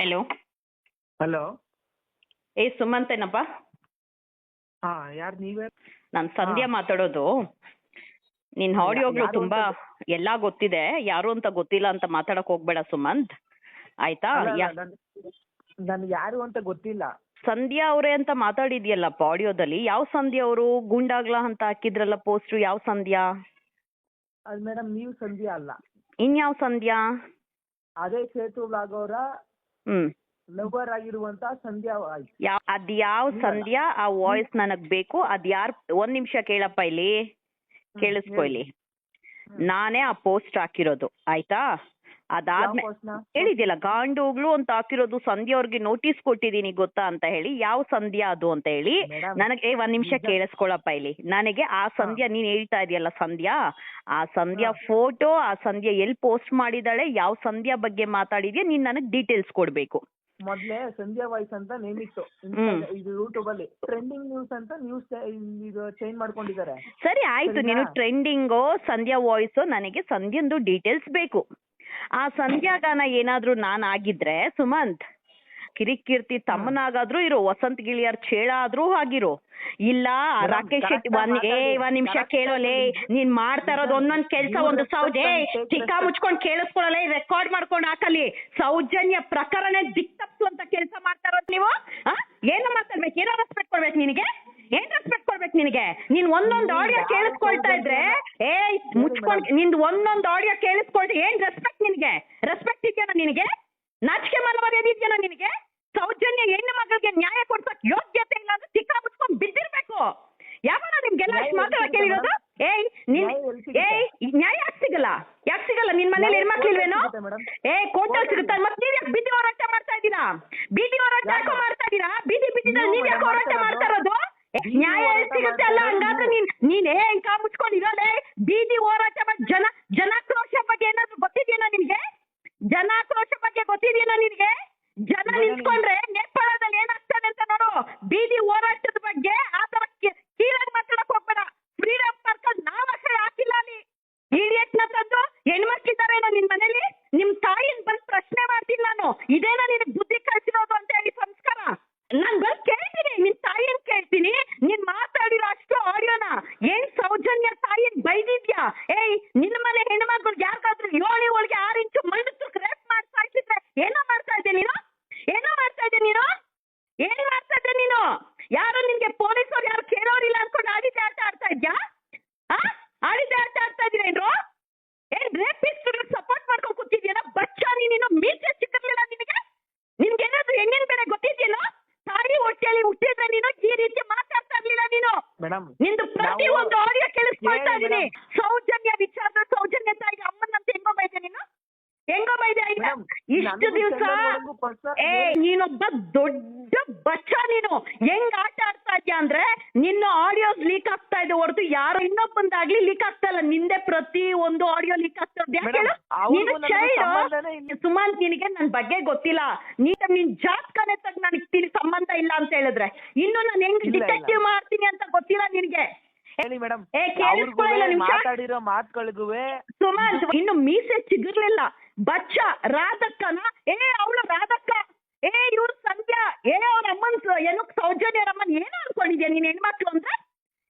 Hello hello ಏ ಸುಮಂತ್ ಏನಪ್ಪ ಹಾ ಯಾರು ನೀವೇ ನಾನು ಸಂಧ್ಯಾ ಮಾತಾಡೋದು. ನಿನ್ ಆಡಿಯೋಗಳು ತುಂಬಾ ಎಲ್ಲಾ ಗೊತ್ತಿದೆ. ಯಾರು ಅಂತ ಗೊತ್ತಿಲ್ಲ ಅಂತ ಮಾತಾಡಕ್ ಹೋಗ್ಬೇಡ ಸುಮಂತ್. ಆಯ್ತಾ? ನನ್ ಯಾರು ಅಂತ ಗೊತ್ತಿಲ್ಲ. ಸಂಧ್ಯಾ ಅವರೇ ಅಂತ ಮಾತಾಡಿದ್ಯಲ್ಲಪ್ಪ ಆಡಿಯೋದಲ್ಲಿ ಯಾವ ಸಂಧ್ಯಾ ಅವರು? ಗುಂಡಾಗ್ಲ ಅಂತ ಹಾಕಿದ್ರಲ್ಲ ಪೋಸ್ಟ್ ಯಾವ ಸಂಧ್ಯಾ? ಮೇಡಮ್ ನೀವು ಸಂಧ್ಯಾ ಅಲ್ಲ. ಇನ್ಯಾವ ಸಂಧ್ಯಾ? ಅದೇ ಸೇತು ಬ್ಲಾಗ್ ಅವರ ಹ್ಮ್. ಲವರ್ ಆಗಿರುವಂತ ಸಂಧ್ಯಾ ಆಯ್ತು ಯಾವ ಸಂಧ್ಯಾ ಆ ವಾಯ್ಸ್ ನನಗ್ ಬೇಕು ಅದ್ ಯಾರ್ ಒಂದ್ ನಿಮಿಷ ಕೇಳಪ್ಪ ಇಲ್ಲಿ. ಕೇಳಿಸ್ಕೊ ಇಲ್ಲಿ. ನಾನೇ ಆ ಪೋಸ್ಟ್ ಹಾಕಿರೋದು ಆಯ್ತಾ? ಅದಾದ್ಮೇಲೆ ಹೇಳಿದ್ಯಲ್ಲ ಗಾಂಡೋಗ್ಲು ಅಂತ ಹಾಕಿರೋದು ಸಂಧ್ಯಾ ಅವ್ರಿಗೆ ನೋಟಿಸ್ ಕೊಟ್ಟಿದೀನಿ ಗೊತ್ತಾ ಅಂತ ಹೇಳಿ ಯಾವ ಸಂಧ್ಯಾ ಅದು ಅಂತ ಹೇಳಿ ನನಗೆ ಏ ಒಂದ್ ನಿಮಿಷ ಕೇಳಿಸ್ಕೊಳಪ್ಪ ಇಲ್ಲಿ. ನನಗೆ ಆ ಸಂಧ್ಯಾ ನೀನ್ ಹೇಳ್ತಾ ಇದೆಯಲ್ಲ ಸಂಧ್ಯಾ ಆ ಸಂಧ್ಯಾ ಫೋಟೋ ಆ ಸಂಧ್ಯಾ ಎಲ್ಲಿ ಪೋಸ್ಟ್ ಮಾಡಿದಾಳೆ ಯಾವ ಸಂಧ್ಯಾ ಬಗ್ಗೆ ಮಾತಾಡಿದ್ಯಾ ನೀನ್ ನನಗ್ ಡೀಟೇಲ್ಸ್ ಕೊಡ್ಬೇಕು. ಮೊದ್ಲೇ ಸಂಧ್ಯಾ ವಾಯ್ಸ್ ಅಂತ ನೇಮ್ ಇತ್ತು ಹ್ಮ್. ಇದು ಯೂಟ್ಯೂಬ್ ಅಲ್ಲಿ. ಟ್ರೆಂಡಿಂಗ್ ನ್ಯೂಸ್ ಅಂತ ನ್ಯೂಸ್ ಇದು ಚೇಂಜ್ ಮಾಡ್ಕೊಂಡಿದ್ದಾರೆ. ಸರಿ ಆಯ್ತು. ಸರಿನಾ? ನೀನು ಟ್ರೆಂಡಿಂಗು ಸಂಧ್ಯಾ ವಾಯ್ಸ್ ನನಗೆ ಸಂಧ್ಯಾಂದು ಡೀಟೇಲ್ಸ್ ಬೇಕು. ಆ ಸಂಧ್ಯಾ ಗಾನ ಏನಾದ್ರೂ ನಾನ್ ಆಗಿದ್ರೆ ಸುಮಂತ್ ಕಿರಿಕೀರ್ತಿ ತಮ್ಮನಾಗಾದ್ರೂ ಇರು ವಸಂತ್ ಗಿಳಿಯರ್ ಚೇಳ ಆದ್ರೂ ಆಗಿರೋ. ಇಲ್ಲ ರಾಕೇಶ್ ಶೆಟ್ಟಿ ಒಂದ್ ಏ ಒಂದ್ ನಿಮಿಷ ಕೇಳೋಲೆ. ನೀನ್ ಮಾಡ್ತಾ ಇರೋದು ಒಂದೊಂದ್ ಕೆಲ್ಸ ಒಂದು ಸೌಜ್. ಚಿಕ್ಕ ಮುಚ್ಕೊಂಡ್ ಕೇಳಿಸ್ಕೊಳಲ್ಲ ರೆಕಾರ್ಡ್ ಮಾಡ್ಕೊಂಡ್ ಹಾಕಲಿ. ಸೌಜನ್ಯ ಪ್ರಕರಣ ದಿಕ್ಕಪ್ಪು ಅಂತ ಕೆಲಸ ಮಾಡ್ತಾ ಇರೋದು ನೀವು? ಆ? ಏನು ಮಾತಾಡ್ಬೇಕು? ಏನೋ ರೆಸ್ಪೆಕ್ಟ್ ಕೊಡ್ಬೇಕು ನಿನಗೆ? ಏನ್ ರೆಸ್ಪೆಕ್ಟ್ ಕೊಡ್ಬೇಕು ನಿನಗೆ? ನೀನ್ ಒಂದೊಂದ್ ಆಡಿಯೋ ಕೇಳಿಸ್ಕೊಳ್ತಾ ಇದ್ರೆ ಏ ಮುಚ್ಕೊಂಡ್ ನಿಂದ್ ಒಂದೊಂದ್ ಆಡಿಯೋ ಕೇಳಿಸ್ಕೊಳ್ತಾ ಏನ್ ರೆಸ್ಪೆಕ್ಟ್ ನಿನಗೆ? ರೆಸ್ಪೆಕ್ಟ್ ಇದೆಯಾ ನಿನಗೆ? ನಾಚಿಕೆ ಇದೆಯಾ ನಿನಗೆ? ಸೌಜನ್ಯ ಹೆಣ್ಣು ಮಗಳಿಗೆ ನ್ಯಾಯ ಕೊಡ್ಸಕ್ ಯೋಗ್ಯತೆ ಇಲ್ಲ ಅಂದ್ರೆ ಚಿಕ್ಕ ಮುಚ್ಕೊಂಡ್ ಬಿದ್ದಿರ್ಬೇಕು ಯಾವಾಗ ನಿಮ್ಗೆಲ್ಲ ಕೇಳಿರೋದು ಮಾತಾಡಕ್ ಹೇಳಿರೋದು ಏಯ್ ನಿನ್? ಏಯ್ ನ್ಯಾಯ ಯಾಕೆ ಸಿಗಲ್ಲ? ಯಾಕೆ ಸಿಗಲ್ಲ? ನಿನ್ ಮನೇಲಿ ಹೆಣ್ಮಕ್ಳಿಲ್ವೇನೋ. ಏ ಕೋರ್ಟಲ್ಲಿ ಸಿಗುತ್ತ? ಮತ್ ನೀವ್ ಯಾಕೆ ಬೀದಿ ಹೋರಾಟ ಮಾಡ್ತಾ ಇದ್ದೀರಾ? ಬೀದಿ ಹೋರಾಟ? ಯಾಕೋ ಮಾಡ್ತಾ ಇದ್ದೀರಾ? ಬೀದಿ ಬಿದ್ದಿದ್ರೆ ನೀವು ಯಾಕೆ ಹೋರಾಟ ಮಾಡ್ತಾ ಇರೋದು? ನ್ಯಾಯ ಸಿಗುತ್ತೆ ಅಲ್ಲ ಹಂಗಾದ್ರೆ ನೀನ್ ನೀನ್ ಏ ಕಾ ಮುಚ್ಕೊಂಡು ಇರೋಲೆ ಬೀದಿ ಹೋರಾಟ ಮಾಡಿ ಜನ ಜನಾಕ್ರೋಶ ಬಗ್ಗೆ ಏನಾದ್ರು ಗೊತ್ತಿದೆಯೇನೋ ನಿನ್ಗೆ ಜನಾಕ್ರೋಶ ಬಗ್ಗೆ ಗೊತ್ತಿದೆಯೇನೋ ನಿನ್ಗೆ ಜನ ಇವಾಗ ನೀವು- ನಿಂತ್ಕೊಂಡ್ರೆ ನೇಪಾಳದಲ್ಲಿ ಏನಾಗ್ತದೆ ಅಂತ ನೋಡು ಬೀದಿ ಹೋರಾಟದ ಬಗ್ಗೆ ಆ ತರ ಕೀಳಾಗಿ ಮಾತಾಡಕ್ ಹೋಗ್ಬೇಡ ಫ್ರೀಡಮ್ ಪಾರ್ಕ್ ಅಲ್ಲಿ ನಾವಷ್ಟೇ ಹಾಕಿಲ್ಲ ಅಲ್ಲಿ ಇಡಿಯಟ್ನ ತಂದು ಹೆಣ್ಮಕ್ಳಿದಾರೇನೋ ನಿನ್ ಮನೇಲಿ ನಿಮ್ ತಾಯಿನ್ ಬಂದ್ ಪ್ರಶ್ನೆ ಮಾಡ್ತೀನಿ ನಾನು ಇದೇನೋ ನಿನಗ್ ಬುದ್ಧಿ ಕಳ್ಸಿರೋದು ಅಂತ ಹೇಳಿ ಸಂಸ್ಕಾರ ನಾನ್ ಬಂದ್ ಕೇಳ್ತೀನಿ ನಿನ್ ತಾಯಿನ್ ಕೇಳ್ತೀನಿ ನೀನ್ ಮಾತಾಡಿರೋ ಅಷ್ಟು ಆಡಿಯೋನ ಏನ್ ಸೌಜನ್ಯ ತಾಯಿನ್ ಬೈದಿದ್ಯಾ ಏಯ್ ನಿನ್ನ ಮನೆ ಹೆಣ್ಮಕ್ಳು ಯಾರಿಗಾದ್ರೂ ಏಳು ಏಳಿಗೆ ಆರು ಇಂಚು ಮಣ್ಣು ರೇಪ್ ಮಾಡ್ತಾ ಇದ್ದಿದ್ರೆ ಏನೋ ಮಾಡ್ತಾ ಇದ್ದೆ ನೀನು ಏನೋ ಮಾಡ್ತಾ ಇದ್ದೆ ನೀನು ಏನ್ ಮಾಡ್ತಾ ಇದ್ದೆ ನೀನು ಯಾರು ನಿನ್ಗೆ ಪೊಲೀಸರು ಯಾರು ಕೇಳೋರಿಲ್ಲ ಅನ್ಕೊಂಡು ಆಡಿದ್ದೆ ಆಟ ಆಡ್ತಾ ಇದ್ಯಾ ಆ ಆಡಿದ್ದೆ ಆಟ ಆಡ್ತಾ ಇದ್ದೀರೇನ್ರು ಏನ್ ರೇಪಿಸ್ಟ್ ಸಪೋರ್ಟ್ ಮಾಡ್ಕೊಂಡು ಕೂತಿದ್ಯೇನೋ ಬಚ್ಚ ನೀನು ಮೀಸೆ ಸಿಕ್ಕಿರ್ಲಿಲ್ಲ ನಿನಗೆ ನಿನ್ಗೆ ಏನಾದ್ರು ಹೆಣ್ಣಿನ ಬೆಲೆ ಗೊತ್ತಿದ್ಯೇನೋ ತಾಯಿ ಹೊಟ್ಟೆಯಲ್ಲಿ ಹುಟ್ಟಿದ್ರೆ ನೀನು ಈ ರೀತಿ ಮಾತಾಡ್ತಾ ಇರ್ಲಿಲ್ಲ ನೀನು ಮೇಡಮ್ ನಿಂದು ಪ್ರತಿ ನಾವು- ಒಂದು ಆಡಿಯೋ ಕೇಳಿಸ್ಕೊಳ್ತಾ ಹೇಳಿ ಇದೀನಿ ಮೇಡಮ್. ಸೌಜನ್ಯ ವಿಚಾರದ ಸೌಜನ್ಯ ತಾಯಿಗೆ ಅಮ್ಮನಂತ ಹೆಂಗೋ ಬೈದೆ ನೀನು ಹೆಂಗೋ ಇದೆ ಆಯ್ತಾ ಇಷ್ಟು ದಿವಸ ಏ ನೀನೊಬ್ಬ ದೊಡ್ಡ ಬಚ್ಚ ನೀನು. ಹೆಂಗ್ ಆಟ ಆಡ್ತಾ ಇದ್ಯಾ ಅಂದ್ರೆ ನಿನ್ನ ಆಡಿಯೋಸ್ ಲೀಕ್ ಆಗ್ತಾ ಇದೆ ಹೊರತು ಯಾರೋ ಇನ್ನೊಬ್ಬಂದಾಗ್ಲಿ ಲೀಕ್ ಆಗ್ತಾ ಇಲ್ಲ. ನಿಂದೆ ಪ್ರತಿ ಒಂದು ಆಡಿಯೋ ಲೀಕ್ ಆಗ್ತಾ ಯಾಕೆ ನೀನು ಚೈಲ್ಡ್. ಸುಮಂತ್ ನಿನಗೆ ನನ್ ಬಗ್ಗೆ ಗೊತ್ತಿಲ್ಲ. ನೀನ್ ನಿನ್ ಜಾತಕನೇ ತಗ್ ನನಗೆ ಸಂಬಂಧ ಇಲ್ಲ ಅಂತ ಹೇಳಿದ್ರೆ. ಇನ್ನು ನಾನು ಹೆಂಗ್. ಡಿಟೆಕ್ಟಿವ್ ಮಾಡ್ತೀನಿ ಅಂತ ಗೊತ್ತಿಲ್ಲ ನಿನಗೆ. ಹೇಳಿ ಮೇಡಮ್. ಏ, ಕೇಳಿಸ್ಕೊಳ್ಳಿಲ್ಲ ನಿಮಿಷ? ಮಾತಾಡಿರೋ ಮಾತುಗಳಿಗುವೆ. ಸುಮಂತ್ ಇನ್ನು ಮೀಸೆ ಚಿಗುರ್ಲಿಲ್ಲ ಬಚ್ಚ ರಾಧಕ್ಕನ ಏ ಅವಳು ರಾಧಕ್ಕ. ಏ ಇವ್ರು ಸಂಧ್ಯಾ. ಏ ಅವ್ರ ಅಮ್ಮನ್ ಸ- ಏನು ಸೌಜನ್ಯ ಅಮ್ಮನ್ ಏನು ಅನ್ಕೊಂಡಿದ್ಯಾ ನೀನ್ ಹೆಣ್ಮಕ್ಳು ಅಂದ್ರೆ?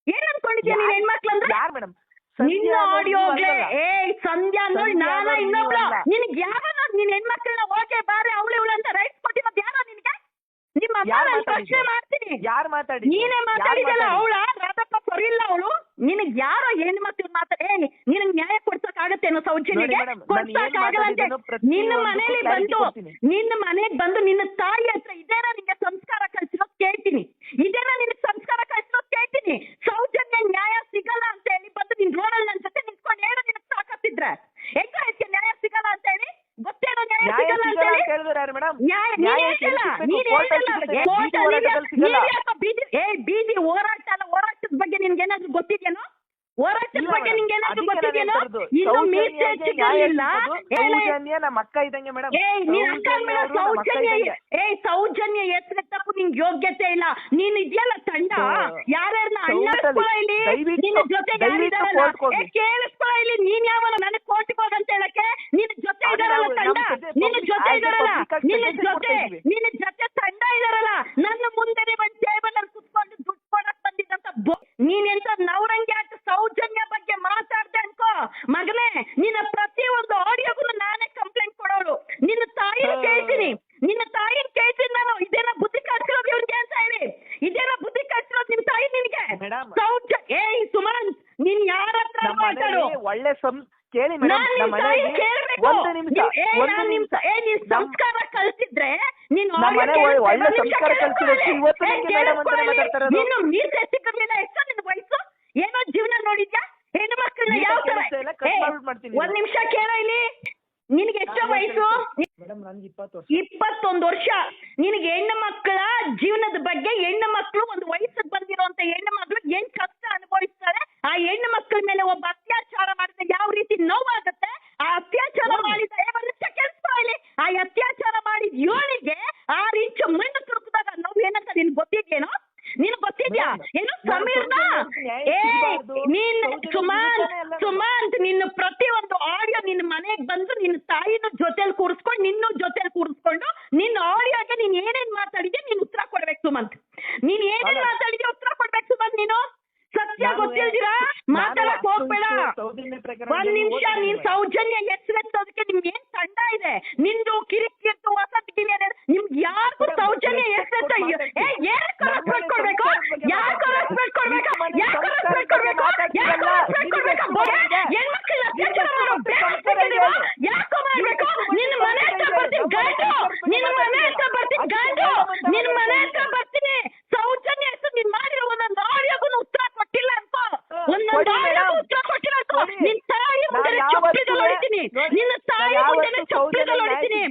ಏನ್ ಅನ್ಕೊಂಡಿದ್ಯಾ ನೀನ್ ಹೆಣ್ಮಕ್ಳು ಅಂದ್ರೆ? ಯಾರ್ ಮೇಡಮ್? ನಿನ್ನ ಆಡಿಯೋಗೆ ಏ ಸಂಧ್ಯಾ ನೋಡಿ ಸಂಧ್ಯಾ ನಾನ ಅನ್ನೋದು ಇನ್ನೊಬ್ಳು. ನೀವಲ್ಲ. ನಿನಗ್ ಯಾವನ ನಿನ್ ಹೆಣ್ಮಕ್ಳನ್ನ ಹೋಗೆ ಬಾರೆ ಅವಳು ಇವಳು ಅಂತ ರೈಟ್ ಕೊಟ್ಟಿ ಕೊಟ್ಟಿರೋದು ಯಾರ ನಿನ್ಗೆ? ನಿಮ್ಮ ಅಮ್ಮ ಯಾರ್ ನಾನು ಪ್ರಶ್ನೆ ಮಾತಾಡಿದ್ದು? ಮಾಡ್ತೀನಿ. ಯಾರ್ ಮಾತಾಡಿ ನೀನೇ ಮಾತಾಡಿದಲ್ಲ ಅವಳ ಅವಳು ನಿನಗ್ ಹೆಣ್ಣು ಮಕ್ಕಳು ಮಾತಾಡ ಏ ನಿನಗ್ ನ್ಯಾಯ ಕೊಡ್ಸಕ್ ಆಗತ್ತೇನೋ ಸೌಜನ್ಯಗೆ ನೋಡಿ madam, ನಾನು ಕೊಡ್ಸಕ್ ಆಗಲ್ಲ ಅಂತ ಮಾತಾಡಿದ್ದೀನೋ ಪ್ರತಿಯೊಂದಕ್ಕೂ ನಿನ್ನ ಮನೇಲಿ clarity ಬಂದು ಕೊಡ್ತೀನಿ. ನಿನ್ನ ಮನೆಗ್ ಬಂದು ನಿನ್ನ ತಾಯಿ ಹತ್ರ ಇದೇನಾ ನಿಂಗೆ ಕಲ್ಸಿರೋದ್ ಕೇಳ್ತೀನಿ ಇದೇನ ನಿನಗ್ ಸಂಸ್ಕಾರ ಕಲ್ಸಿರೋದ್ ಕೇಳ್ತೀನಿ ಸೌಜನ್ಯ ನ್ಯಾಯ ಸಿಗಲ್ಲ ಅಂತ ಹೇಳಿ ಬಂದು ನಿನ್ ರೋಡಲ್ಲಿ ನನ್ ಜೊತೆ ನಿಂತ್ಕೊಂಡು ಹೇಳು ನಿನಗ್ ಸಾಕತ್ತಿದ್ರೆ ಹೆಂಗ ಐತೆ ನ್ಯಾಯ ಸಿಗಲ್ಲ ಅಂತ ಹೇಳಿ ಗೊತ್ತೇನೋ ನ್ಯಾಯ ನ್ಯಾಯ ಸಿಗಲ್ಲ ಅಂತ ಸಿಗಲ್ಲ ಹೇಳಿ ಅಂತ ಹೇಳಿದ್ರು ಯಾರು ಮೇಡಮ್ ನ್ಯಾಯ ನ್ಯಾಯ ನೀನ್ ಹೇಳ್ತಿಲ್ಲ, ಸಿಗ್ಬೇಕು, ನೀನ್ court ಅಲ್ಲಿ ಹೇಳ್ತಿಲ್ಲ. ಸಿಗುತ್ತೆ, court ಬೀದಿ ಅಲ್ಲಿ ಹೋರಾಟದಲ್ಲಿ ನೀನ್ ಸಿಗಲ್ಲ. ಯಾಕೋ ಬೀದಿ ಏ ಬೀದಿ ಹೋರಾಟ ಅಲ್ಲ ಹೋರಾಟದ ಬಗ್ಗೆ ನಿನ್ಗೆ ಏನಾದ್ರು ಗೊತ್ತಿದ್ಯೇನೋ ಹೋರಾಟದ ಇಲ್ಲ ಬಗ್ಗೆ madam. ನಿಂಗೆ ಏನಾದ್ರು ಅದಕ್ಕೆ ನಾನು ಗೊತ್ತಿದೆಯೇನೋ ಹೇಳ್ತಿರೋದು. ಇನ್ನು ಮೀಸೆ ಸೌಜನ್ಯ ನಮ್ಮ ಅಕ್ಕ ಇದ್ದಂಗೆ ಮೇಡಮ್. ಏಯ್ ನೀನ್ ಅಕ್ಕ ಸೌಜನ್ಯ ಏಯ್ ಸೌಜನ್ಯ ಹೆಸರು ತಪ್ಪು ನಿಂಗೆ ಯೋಗ್ಯತೆ ಇಲ್ಲ. ನೀನ್ ಇದೆಯಲ್ಲ ತಂಡ. ಯಾರ್ಯಾರನ್ನ ಅಣ್ಣ ಇಲ್ಲಿ? ದಯವಿಟ್ಟು- ನಿನ್ನ ಜೊತೆ ದಯವಿಟ್ಟು ಯಾರಿದಾರಲ್ಲ court ಹೋಗಿ. ಏ ಕೇಳಿಸ್ಕೊಳ್ಳೋ ಇಲ್ಲಿ. ನೀನ್ ಯಾವನ ನನಗ್ ಕೋರ್ಟಿಗೆ ಹೋಗಂತ ಹೇಳಕ್ಕೆ? ನಿನ್ ಜೊತೆ ಇದಾರಲ್ಲ ತಂಡ? ನಿನ್ನ ಜೊತೆ ಇದಾರಲ್ಲ? ನಿನ್ನ ಜೊತೆ ಕೊಡ್ತಾ ಇದೀವಿ. ನಿನ್ನ ಜೊತೆ ತಂಡ ಇದಾರಲ್ಲ ನನ್ನ ಮುಂದೆ ಒಂದು ಟೇಬಲ್ ಅಲ್ಲಿ ಕುತ್ಕೊಂಡು ದುಡ್ಡು ಕೊಡಕ್ ಬಂದಿದ್ದಂತ ಬೊ- ನೀನ್ ಎಂತ ನವರಂಗಿ ಆಟ ಸೌಜನ್ಯ ಬಗ್ಗೆ ಮಾತಾಡ್ದೆ ಅನ್ಕೋ ಮಗನೇ ನಿನ್ನ ಪ್ರತಿ ಒಂದು ಆಡಿಯೋಗೂ ನಾನೇ ಕಂಪ್ಲೇಂಟ್ ಕೊಡೋರು ನಿನ್ನ ತಾಯಿನ ಹಾ. ಕೇಳ್ತೀನಿ ನಿನ್ನ ತಾಯಿನ ಕೇಳ್ತೀನಿ ನಾನು ಇದೇನ ಬುದ್ಧಿ ಕಳ್ಸಿರೋದು ಇವ್ರಿಗೆ ಅಂತ ಹೇಳಿ ಇದೇನ ಬುದ್ಧಿ ಕಳ್ಸಿರೋದು ನಿಮ್ ತಾಯಿ ನಿನ್ಗೆ Madam. ಸೌಜ ಏಯ್ ಸುಮಂತ್ ನೀನ್ ಯಾರ ಹತ್ರ ನಮ್ಮ ಮಾತಾಡು ಮನೇಲಿ ಒಳ್ಳೆ ಸಂ ಕೇಳಿ ಮೇಡಮ್ ನಮ್ಮ ಮನೆಯಲ್ಲಿ ಒಂದು ನಿಮಿಷ ಒಂದು ನಿಮಿಷ. ಸಂಸ್ಕಾರ ಕಲ್ತಿದ್ರೆ ನೀನ್ ಒಳ್ಳೆ ಸಂಸ್ಕಾರ. ಇವತ್ತು ಮೇಡಮ್. ನೀನು ಎಷ್ಟು ವಯಸ್ಸು? ಏನೋ ಜೀವನ ನೋಡಿದ್ಯಾ? ಹೆಣ್ಣು ಮಕ್ಕಳನ್ನ ಯಾವ ತರ. ಒಂದ್ ನಿಮಿಷ ಕೇಳೋ ಇಲ್ಲಿ. ನಿನಗೆ ಎಷ್ಟು ವಯಸ್ಸು? ಇಪ್ಪತ್ತೊಂದು ವರ್ಷ. ನಿನಗೆ ಹೆಣ್ಣು ಮಕ್ಕಳ ಜೀವನದ ಬಗ್ಗೆ ಹೆಣ್ಣು ಮಕ್ಕಳು ಒಂದು ವಯಸ್ಸಿಗೆ ಬಂದಿರುವಂತ ಹೆಣ್ಣು ಮಕ್ಕಳು ಏನ್ ಕಷ್ಟ ಅನುಭವಿಸ್ತಾರೆ? ಆ ಹೆಣ್ಣು ಮಕ್ಕಳ ಮೇಲೆ ಒಬ್ಬ ಅತ್ಯಾಚಾರ ಮಾಡಿದ್ರೆ ಯಾವ ರೀತಿ ನೋವಾಗುತ್ತೆ ಆ ಅತ್ಯಾಚಾರ ಮಾಡಿದ ಏ, ಒಂದ್ ನಿಮಿಷ ಕೇಳಿಸ್ಕೊ ಇಲ್ಲಿ ಆ ಅತ್ಯಾಚಾರ ಮಾಡಿದ ಇವಳಿಗೆ ಆರು ಇಂಚು ಮಣ್ಣು ತುರುಕಿದಾಗ ನೋವು ಏನಂತ ನಿನ್ ಗೊತ್ತಿದ್ಯೇನೋ ನಿನ್ ಗೊತ್ತಿದ್ಯಾ ಮೇಡಮ್, ಏನು ನಾನು ಸಮೀರ್ನ ಸೌಜನ್ಯಕ್ಕೆ ನ್ಯಾಯ ಏ ಸಿಗ್ಬಾರ್ದು. ನೀನ್ ಸೌಜನ್ಯ ಸುಮಾಂತ್ ಜೀವಿತಾನೇ ಅಲ್ಲ ಅದು. ನಿನ್ನ ನಿನ್ನ ಪ್ರತಿಯೊಂದು ಆಡಿಯೋ ನಿನ್ನ ಮನೆಗೆ ಬಂದು ನಿನ್ನ ತಾಯಿನ ಜೊತೆಲಿ ಕೂರಿಸ್ಕೊಂಡು ನಿನ್ನ ಜೊತೆಲಿ ಕೂರಿಸ್ಕೊಂಡು ನಿನ್ನ ಆಡಿಯೋಗೆ ನೀನ್ ಏನೇನ್ ಮಾತಾಡಿದ್ಯಾ ನೀನ್ ಉತ್ತರ ಕೊಡ್ಬೇಕು ಸುಮಂತ್. ನೀನ್ ಏನೇನ್ ಮಾತಾಡಿದ್ಯ ಉತ್ತರ ಕೊಡ್ಬೇಕು ಸುಮಂತ್ ನೀನು? ಸತ್ಯ ಗೊತ್ತಿಲ್ದಿರಾ? ಮಾತಾಡಕ್ ಹೋಗ್ಬೇಡ. ಒಂದ್ ನಿಮಿಷ ನೀನ್ ಸೌಜನ್ಯ ಹೆಸರೆತ್ತೋದಕ್ಕೆ ನಿಮ್ಗೆ ಏನ್ ತಂಡ ಇದೆ? ನಿಂದು ಕಿರಿಕಿರಿತು ವಸತಿಗಿರಿ ನಿಮ್ಗೆ ಯಾರಿಗೂ ಸೌಜನ್ಯ ಹೆಸರೆತ್ತ ಏ ನಮ್ಮ ರೆಸ್ಪೆಕ್ಟ್ ಕೊಡ್ಬೇಕು ಸಂಸ್ಕಾರದ ಬಗ್ಗೆ ಯಾಕೆ ಮಾತಾಡ್ತೀರಾ? ರೆಸ್ಪೆಕ್ಟ್ ಕೊಡ್ಬೇಕು ನಿಮ್ಮ ಮನೆ ಯಾಕೆ ಸಂಸ್ಕಾರದ ರೆಸ್ಪೆಕ್ಟ್ ಕೊಡ್ಬೇಕು ಬಗ್ಗೆ ಯಾಕೆ ಮಾತಾಡ್ತೀರಲ್ಲ? ರೆಸ್ಪೆಕ್ಟ್ ನಿಮಗೆ ಕೊಡ್ಬೇಕು ಎಷ್ಟು ಇದೆ? ಹೆಣ್ಮಕ್ಳನ್ನ ನಿಮಗೆ ಅತ್ಯಾಚಾರ ಮಾಡೋ ಎಷ್ಟು ಬೇಡ ಸಂಸ್ಕಾರ ಇದೆ? ನೀವು ಯಾಕೋ ಮಾಡ್ಬೇಕು ನಿನ್ನ ಮನೆ ಹತ್ರ ಬರ್ತೀನಿ ಗಂಡು ನಿನ್ನ ಮನೆ ಹತ್ರ ಬರ್ತೀನಿ ಗಂಡು ನಿನ್ನ ಮನೆ ಹತ್ರ ಬರ್ತೀನಿ ಸೌಜನ್ಯ ಹೆಸರು ನೀನ್ ಮಾಡಿರೋ ಒಂದೊಂದು ಆಡಿಯೋಗೂ ಉತ್ತರ ಕೊಟ್ಟಿಲ್ಲ ಅನ್ಕೋ ಒಂದೊಂದು ಕೊಡಿ ಮೇಡಮ್. ಉತ್ತರ ಕೊಟ್ಟಿಲ್ಲ ನಿನ್ ತಾಯಿ ಮುಂದೆ ಯಾವತ್ತೂ ಚಪ್ಪಿದಲ್ಲಿ ಹೊಡಿತೀನಿ ನಿನ್ನ ತಾಯಿ ಮುಂದೆ ಹೊಡಿತೀನಿ.